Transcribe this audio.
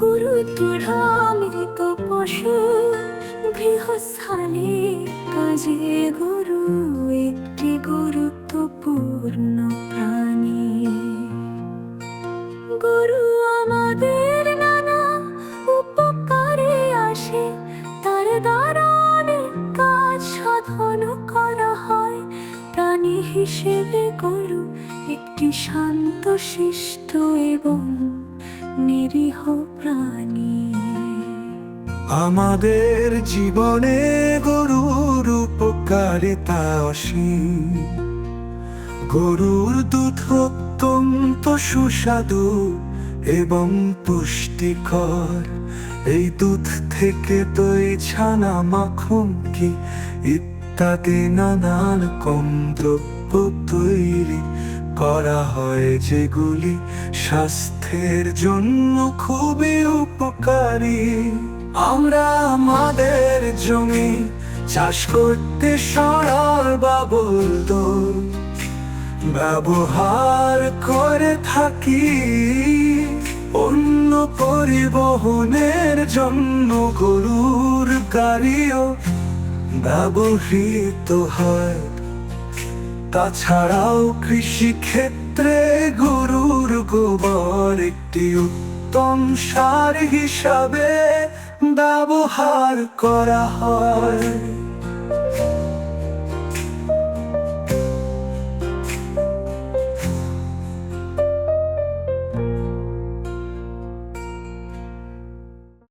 গুরু মৃত পশু গৃহস্থানে কাজে গুরু একটি গুরুত্বপূর্ণ প্রাণী। গুরু আমাদের নানা উপকারে আসে, তার দ্বারা কাজ সাধন করা হয়। প্রাণী হিসেবে গরু একটি শান্ত, শিষ্ট এবং নিরীহ প্রাণী। আমাদের জীবনে গরুর উপকারিতা অসীম। গরুর দুধ অত্যন্ত সুস্বাদু এবং পুষ্টিকর। এই দুধ থেকে দই, ছানা, মাখন কি ইত্যাদি নানান কম দ্রব্য তৈরি করা হয় যেগুলি স্বাস্থ্যের জন্য খুবই উপকারী। আমরা আমাদের জমি চাষ করতে সরল বাবুল দোল ব্যবহার করে থাকি। অন্য পরিবহনের জন্য গরুর গাড়িও ব্যবহৃত হয়। তাছাড়াও কৃষি ক্ষেত্রে গরুর গোবর একটি উত্তম সার হিসাবে ব্যবহার করা হয়।